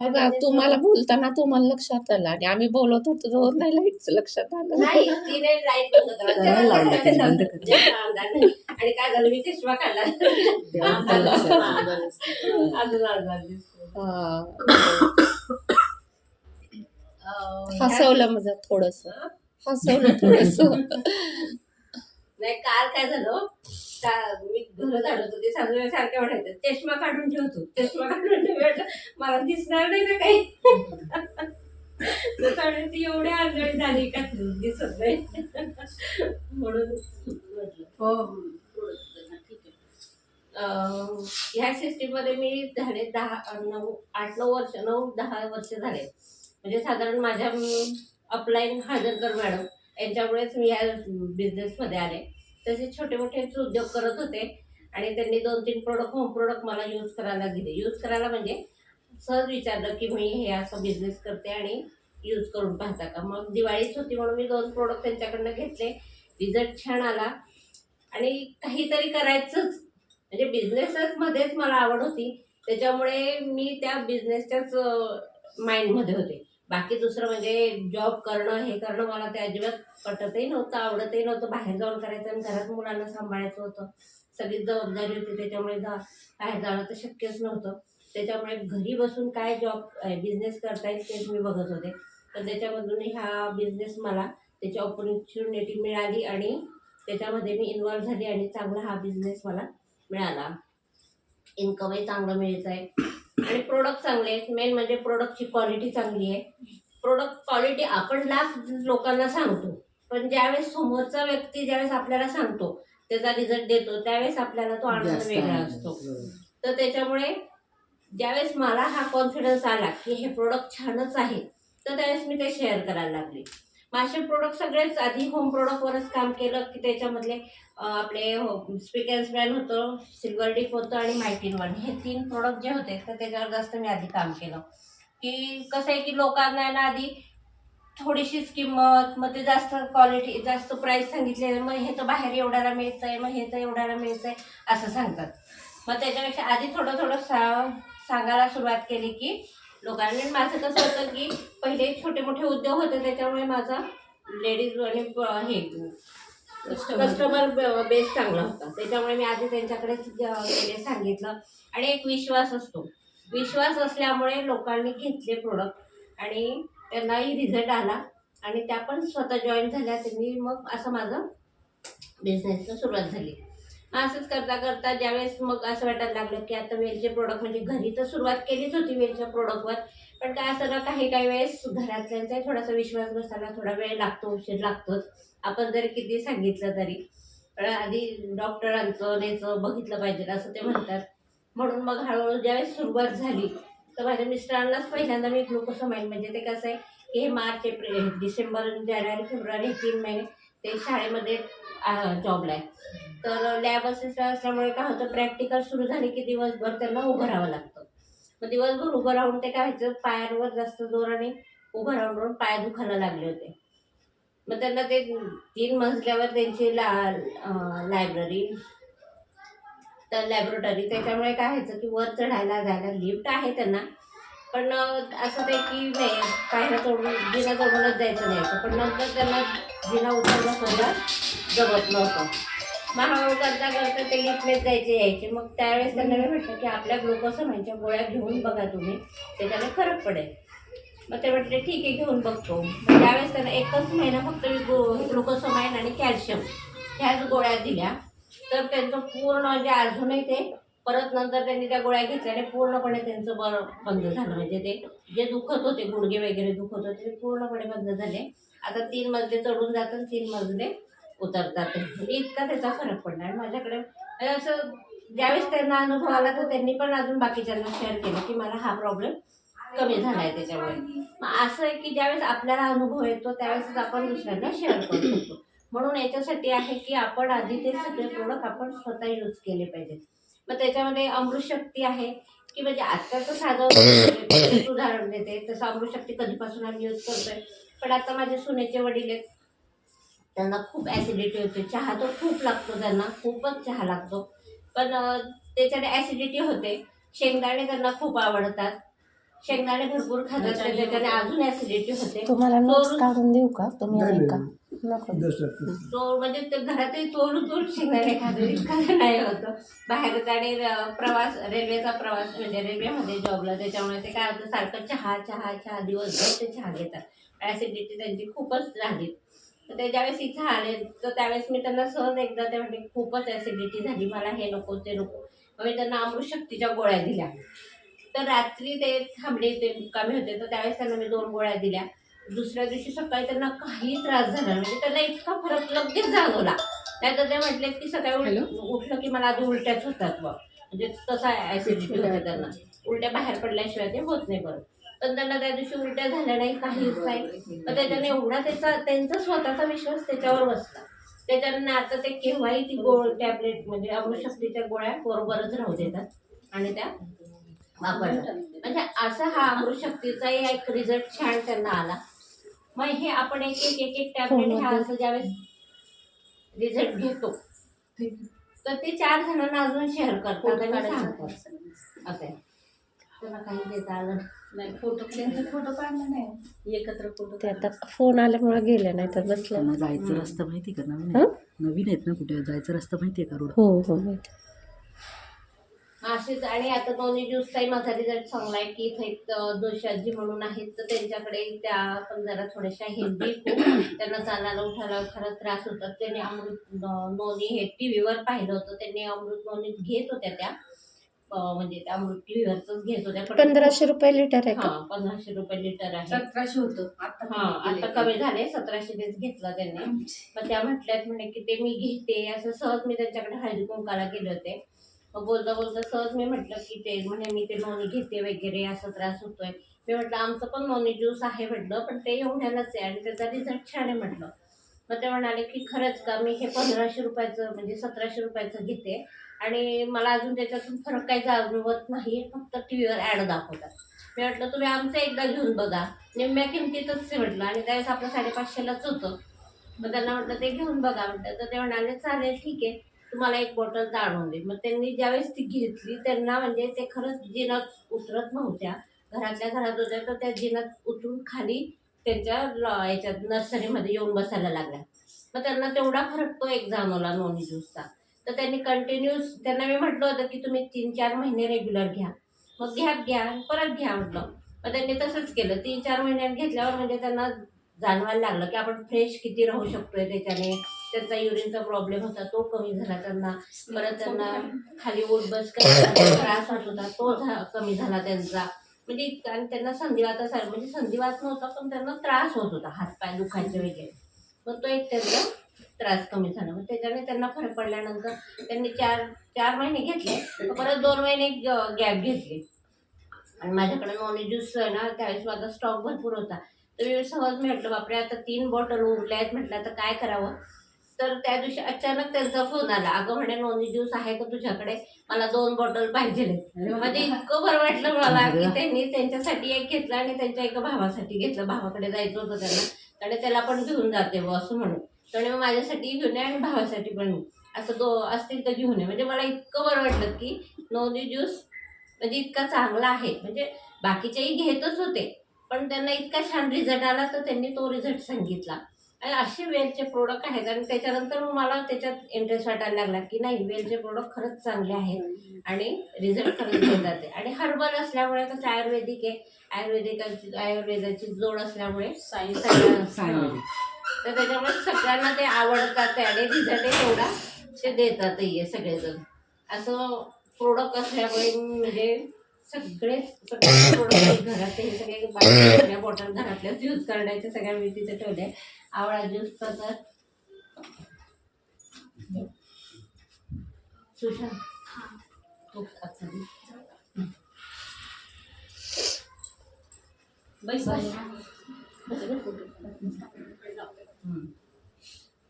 बघा तुम्हाला बोलताना तुम्हाला लक्षात आलं आणि आम्ही बोलत होतो जोर नाही लाईटचं लक्षात आलं. नाही तिने लाइट बंद. आणि काय झालं मी चष्मा काढला. हा. हसवलं माझं थोडस. हसवलं थोडस. नाही काल काय झालं? मी घर झाडत होते सासूबाई सारख्या म्हणायचं चष्मा काढून ठेवतो. चष्मा काढून ठेवतो मला दिसणार नाही ना काही. ती एवढी आंधळी झाली का दिसत नाही. म्हणून हो. ठीक आहे. अं, ह्या सिस्टीममध्ये मी झाले दहा नऊ आठ नऊ वर्ष नऊ दहा वर्ष झाले. म्हणजे साधारण माझ्या अपलाईन हाजरकर मॅडम. यांच्यामुळेच मी या बिझनेसमध्ये आले. तसे छोटे मोठेच उद्योग करत होते. आणि त्यांनी दोन तीन प्रोडक्ट होम प्रोडक्ट मला यूज करायला दिले. यूज करायला म्हणजे सहज विचारलं की मी हे असं बिझनेस करते आणि यूज करून पाहता का? मग दिवाळीच होती म्हणून मी दोन प्रोडक्ट त्यांच्याकडनं घेतले. रिझल्ट छान आला. आणि काहीतरी करायचंच. म्हणजे बिझनेसच मध्येच मला आवड होती. त्याच्यामुळे मी त्या बिझनेसच्याच माइंडमध्ये होते. बाकी दुसरं म्हणजे जॉब करणं हे करणं मला ते अजिबात पटतही नव्हतं आवडतही नव्हतं. बाहेर जाऊन करायचं आणि घरात मुलांना सांभाळायचं होतं. सगळी जबाबदारी होती त्याच्यामुळे जा बाहेर जाणं तर शक्यच नव्हतं. त्याच्यामुळे घरी बसून काय जॉब बिझनेस करता येईल तेच मी बघत होते. तर त्याच्यामधून ह्या बिझनेस मला त्याची ऑपॉर्च्युनिटी मिळाली आणि त्याच्यामध्ये मी इन्वॉल्व्ह झाली आणि चांगला हा बिझनेस मला मिळाला. इन्कमही चांगलं मिळत आहे आणि प्रोडक्ट चांगले आहेत. मेन म्हणजे प्रोडक्टची क्वालिटी चांगली आहे. प्रोडक्ट क्वालिटी आपण लाख लोकांना सांगतो. पण ज्यावेळेस समोरचा व्यक्ती ज्यावेळेस आपल्याला सांगतो त्याचा रिझल्ट देतो त्यावेळेस आपल्याला तो आनंद वेगळा. असतो. बरोबर. तर त्याच्यामुळे ज्यावेळेस मला हा कॉन्फिडन्स आला की हे प्रोडक्ट छानच आहे तर त्यावेळेस मी ते शेअर करायला लागले. माझे प्रोडक्ट सगळेच आधी होम प्रोडक्टवरच काम केलं की त्याच्यामधले आपले आपले स्पीक स्पॅन होतं सिल्वर डिप होतं आणि मायटीन वन हे तीन प्रोडक्ट जे होते तर त्याच्यावर जास्त मी आधी काम केलं. की कसं आहे की लोकांना ना आधी थोडीशीच किंमत मग ते जास्त क्वालिटी जास्त प्राईस सांगितले मग हे तर बाहेर एवढ्याला मिळतं आहे मग हे तर एवढ्याला मिळतंय असं सांगतात. मग त्याच्यापेक्षा आधी थोडं थोडं सा सांगायला सुरुवात केली की लोकांनी माझं कसं होतं की पहिले छोटे मोठे उद्योग होते त्याच्यामुळे माझा लेडीज आणि हे कस्टमर बेस चांगला होता. त्याच्यामुळे मी आधी त्यांच्याकडेच गेले सांगितलं. आणि एक विश्वास असतो. विश्वास असल्यामुळे लोकांनी घेतले प्रोडक्ट आणि त्यांनाही रिझल्ट आला आणि त्या पण स्वतः जॉईन झाल्या त्यांनी मग असं माझं बिझनेसला सुरुवात झाली. असंच करता करता ज्यावेळेस मग असं वाटायला लागलं की आता वेलचे प्रोडक्ट म्हणजे घरी तर सुरुवात केलीच होती वेलच्या प्रोडक्टवर पण काय असं ना काही काही वेळेस घरातल्यांचाही थोडासा विश्वास बसायला थोडा वेळ लागतो उशीर लागतोच. आपण जरी किती सांगितलं तरी. पण आधी डॉक्टरांचं याचं बघितलं पाहिजे असं ते म्हणतात. म्हणून मग हळूहळू ज्यावेळेस सुरुवात झाली तर माझ्या मिस्टरांनाच पहिल्यांदा मी ग्लुकोसमाईन म्हणजे ते कसं आहे की हे मार्च एप्रिल डिसेंबर जानेवारी फेब्रुवारी हे तीन महिने ते शाळेमध्ये जॉबला आहे. तर लॅब असिस्टंट असल्यामुळे काय होतं प्रॅक्टिकल सुरू झाली की दिवसभर त्यांना उभं राहावं लागतं. मग दिवसभर उभं राहून ते काय व्हायचं पायांवर जास्त जोराने उभं राहून राहून पाय दुखायला लागले होते. मग त्यांना ते तीन मजल्यावर त्यांची ला लायब्ररी तर लॅबोरेटरी त्याच्यामुळे काय व्हायचं की वर चढायला जायला लिफ्ट आहे त्यांना. पण असं ते की नाही पायऱ्या चढून जिना चढूनच जायचं नाही. पण नंतर त्यांना जिना उतरला सुद्धा जमत नव्हतं. महाभाऊ करता करता ते घेतलेच जायचे यायचे. मग त्यावेळेस त्यांना मी म्हटलं की आपल्या ग्लुकोसमाईनच्या गोळ्या घेऊन बघा तुम्ही. त्याच्याने फरक पडेल. मग ते म्हटले ठीक आहे घेऊन बघतो. मग त्यावेळेस त्यांना एकच महिना फक्त मी ग्लुकोसमाईन आणि कॅल्शियम ह्याच गोळ्या दिल्या. तर त्यांचं पूर्ण म्हणजे अजूनही ते परत नंतर त्यांनी त्या गोळ्या घेतल्याने पूर्णपणे त्यांचं बरं बंद झालं. म्हणजे ते जे दुखत होते गुडघे वगैरे दुखत होते ते पूर्णपणे बंद झाले. आता तीन मजले चढून जातात तीन मजले उतरतात. म्हणजे इतका त्याचा फरक पडला आणि माझ्याकडे म्हणजे असं ज्यावेळेस त्यांना अनुभव आला तर त्यांनी पण अजून बाकीच्यांना शेअर केलं की मला हा प्रॉब्लेम कमी झाला आहे त्याच्यामुळे. मग असं आहे की ज्यावेळेस आपल्याला अनुभव येतो त्यावेळेसच आपण दुसऱ्यांना शेअर करू शकतो. म्हणून याच्यासाठी आहे की आपण आधी ते सगळे प्रोडक्ट आपण स्वतः यूज केले पाहिजेत. मग त्याच्यामध्ये अमृतशक्ती आहे की म्हणजे आत्ताचं साधं उदाहरण देते. तसं अमृतशक्ती कधीपासून आम्ही यूज करतोय. पण आता माझे सुनेचे वडील आहेत. त्यांना खूप ॲसिडिटी होते. चहा तर खूप लागतो त्यांना खूपच चहा लागतो. पण त्याच्याने ॲसिडिटी होते. शेंगदाणे त्यांना खूप आवडतात. शेंगदाणे भरपूर खातात तर त्याच्याने अजून ऍसिडिटी होते. तुम्हाला नोट्स काढून देऊ का? तुम्ही. नको. तो म्हणजे ते घरातही तोडून तोडून शेंगदाणे खातो इतकं नाही होतं. बाहेर आणि प्रवास रेल्वेचा प्रवास म्हणजे रेल्वेमध्ये जॉबला त्याच्यामुळे ते काय होतं सारखं चहा चहा चहा दिवसभर ते चहा घेतात. ॲसिडिटी त्यांची खूपच झाली. तर ते ज्यावेळेस इथं आले. तर त्यावेळेस मी त्यांना सहज एकदा ते म्हणजे खूपच ॲसिडिटी झाली मला हे नको ते नको. मग मी त्यांना अमृतशक्तीच्या गोळ्या दिल्या. तर रात्री ते थांबले ते मुक्कामी होते. तर त्यावेळेस त्यांना मी दोन गोळ्या दिल्या. दुसऱ्या दिवशी सकाळी त्यांना काही त्रास झाला. म्हणजे त्यांना इतका फरक लगेच जाणवला. नाहीतर ते म्हटले की सकाळी उठ- उठलं की मला आधी उलट्याच होतात बघ म्हणजे तसा ऍसिडिटी होते त्यांना. उलट्या बाहेर पडल्याशिवाय ते होत नाही बरं. पण त्यांना त्या दिवशी उलट्या झाल्या नाही काहीच नाही. तर त्याच्याने एवढा त्याचा त्यांचा स्वतःचा विश्वास त्याच्यावर बसला. त्याच्याने आता ते केव्हाही ती गोळ टॅबलेट म्हणजे अमृतशक्तीच्या गोळ्या बरोबरच राहू देतात आणि त्या वापरतात. म्हणजे असा हा अमृतशक्तीचाही एक रिझल्ट छान त्यांना आला. मग हे आपण एक एक एक एक टॅबलेट हा असं ज्यावेळेस रिझल्ट घेतो तर ते चार जणांना अजून शेअर करतात आणि सांगतात. असं आहे. त्याला काही देता आलं नाही. फोटो त्यांचे फोटो काढला नाही. एकत्र फोटो ते आता फोन आल्यामुळे गेले नाही तर बसले जायचं रस्ता माहिती का? नवीन हं? आहे नवीन आहेत ना कुठे? जायचं रस्ता माहिती आहे का रोड? हो हो माहिती. असेच आणि आता दोन्ही दिवसाही माझा रिझल्ट चांगला आहे की इथे एक अं, जोशाजी म्हणून आहेत. तर त्यांच्याकडे त्या पण जरा थोड्याशा हेल्दी खूप त्यांना चालायला उठायला खरं त्रास होतात. त्यांनी अमृत नोनी हे टी व्हीवर पाहिलं होतं. त्यांनी अमृत नोनी घेत होत्या त्या. म्हणजे त्या व्हीवरच घेत होत्या पण पंधराशे रुपये लिटर आहे का? हा पंधराशे रुपये लिटर आहे. सतराशे होतं. हा आता कमी झाले सतराशेनेच घेतला त्यांनी. मग त्या म्हटल्यात म्हणे की ते मी घेते. असं सहज मी त्यांच्याकडे हळदी कुंकाला गेले होते. मग बोलता बोलता सहज मी म्हटलं की ते म्हणे मी ते नोनी घेते वगैरे असं त्रास होतोय. मी म्हटलं आमचं पण नोनी ज्यूस आहे म्हटलं पण ते एवढ्यालाच आहे आणि त्याचा रिझल्ट छान आहे म्हटलं. मग ते म्हणाले की खरंच का मी हे पंधराशे रुपयाचं म्हणजे सतराशे रुपयाचं घेते. आणि मला अजून त्याच्यातून फरक काही जाणवत नाही फक्त टी व्हीवर ॲड दाखवतात. मी म्हटलं तुम्ही आमचं एकदा घेऊन बघा. निम्म्या किमतीतच ते म्हटलं. आणि त्यावेळेस आपलं साडेपाचशेलाच होतं. मग त्यांना म्हटलं ते घेऊन बघा. म्हटलं तर ते म्हणाले चालेल ठीक आहे. तुम्हाला एक बॉटल जाणवून दे मग त्यांनी ज्यावेळेस ती घेतली त्यांना म्हणजे ते खरंच जिनात उतरत नव्हत्या. घरातल्या घरात होत्या तर त्या जिनात उतरून खाली त्यांच्या याच्यात नर्सरीमध्ये येऊन बसायला लागल्या. मग त्यांना तेवढा फरक तो एक जाणवला नॉन ज्यूसचा तर त्यांनी कंटिन्यूस त्यांना मी म्हटलं होतं की तुम्ही तीन चार महिने रेग्युलर घ्या. मग घ्या घ्या परत घ्या म्हटलं. मग त्यांनी तसंच केलं. तीन चार महिन्यात घेतल्यावर म्हणजे त्यांना जाणवायला लागलं की आपण फ्रेश किती राहू शकतोय त्याच्याने. त्यांचा युरिनचा प्रॉब्लेम होता तो कमी झाला त्यांना. परत त्यांना खाली ओट बस त्रास होत होता तो झा कमी झाला त्यांचा. म्हणजे कारण त्यांना संधिवात असा म्हणजे संधिवात नव्हता पण त्यांना त्रास होत होता हातपाय दुखायचे वगैरे. मग तो एक त्यांचा त्रास कमी झाला. मग त्याच्याने त्यांना फरक पडल्यानंतर त्यांनी चार चार महिने घेतले परत दोन महिने गॅप घेतले. आणि माझ्याकडे नॉन ज्यूस आहे ना त्यावेळेस माझा स्टॉक भरपूर होता. तर मी सहज म्हटलं बापरे आता तीन बॉटल उरल्या आहेत म्हटलं आता काय करावं? तर त्या दिवशी अचानक त्यांचा फोन आला. अगं म्हणे नॉनी ज्यूस आहे का तुझ्याकडे? मला दोन बॉटल पाहिजे म्हणजे इतकं बरं वाटलं मला की त्यांनी त्यांच्यासाठी एक घेतलं आणि त्यांच्या एका भावासाठी घेतलं. भावाकडे जायचं होतं त्यांना. आणि त्याला पण घेऊन जाते बुवा असं म्हणून. मग माझ्यासाठी घेऊन ये आणि भावासाठी पण. असं दो असतील तर घेऊन ये. म्हणजे मला इतकं बरं वाटलं की नोनी ज्यूस म्हणजे इतका चांगला आहे. म्हणजे बाकीचेही घेतच होते. पण त्यांना इतका छान रिझल्ट आला तर त्यांनी तो रिझल्ट सांगितला. आणि असे वेलचे प्रोडक्ट आहेत आणि त्याच्यानंतर मग मला त्याच्यात इंटरेस्ट वाटायला लागला की नाही वेलचे प्रोडक्ट खरंच चांगले आहेत आणि रिझल्ट खरंच देतात ते. आणि हर्बल असल्यामुळे कसं आयुर्वेदिक आहे. आयुर्वेदिकाची आयुर्वेदाची जोड असल्यामुळे सायन्स तर त्याच्यामुळे सगळ्यांना ते आवडतात ते आणि रिझल्ट तेवढा ते देतातही आहे सगळेजण. असं प्रोडक्ट असल्यामुळे म्हणजे सगळे सगळे प्रोडक्ट घरात हे सगळे बॉटल घरातल्याच यूज करण्याचे सगळ्या मी तिथे ठेवले आवळा ज्यूसचा तर सुशांत तू. बस.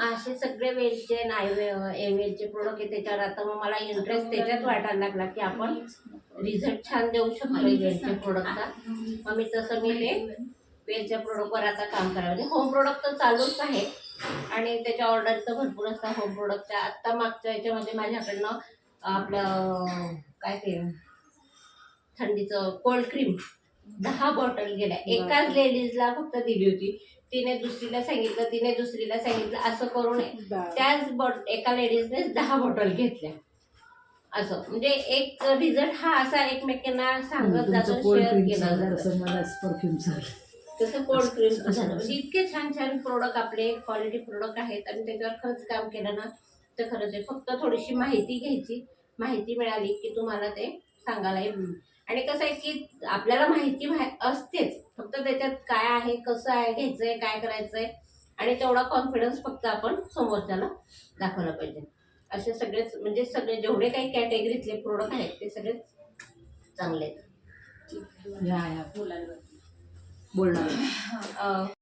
असे सगळे वेलचे नाही वेलचे प्रोडक्ट आहे त्याच्यावर आता मग मला इंटरेस्ट त्याच्यात वाटायला लागला की आपण रिझल्ट छान देऊ शकतो वेलच्या प्रोडक्टचा मग मी तसं मी ते वेलच्या प्रोडक्टवर आता काम करावं म्हणजे होम प्रोडक्ट तर चालूच आहे आणि त्याच्या ऑर्डर तर भरपूर असतात होम प्रोडक्टच्या आत्ता मागच्या याच्यामध्ये माझ्याकडनं आपलं काय ते थंडीचं कोल्ड क्रीम दहा बॉटल गेल्या. एकाच लेडीजला फक्त दिली होती. तिने दुसरीला सांगितलं तिने दुसरीला सांगितलं असं करू नये. त्याच बॉट एका लेडीजने दहा बॉटल घेतल्या. असं. म्हणजे एक रिझल्ट हा असा एकमेकांना सांगत जातो शेअर केला जातो. तसं कोल्ड क्रीम झालं. म्हणजे इतके छान छान प्रोडक्ट आपले क्वालिटी प्रोडक्ट आहेत आणि त्याच्यावर खरंच काम केलं ना तर खरंच आहे. फक्त थोडीशी माहिती घ्यायची. माहिती मिळाली की तुम्हाला ते सांगायला येईल. आणि कसं आहे की आपल्याला माहिती माहि- असतेच. फक्त त्याच्यात काय आहे कसं आहे घ्यायचंय काय करायचंय. आणि तेवढा कॉन्फिडन्स फक्त आपण समोरच्याला दाखवला पाहिजे. असे सगळेच म्हणजे सगळे जेवढे काही कॅटेगरीतले प्रोडक्ट आहेत ते सगळेच चांगले आहेत. या या. बोलणार.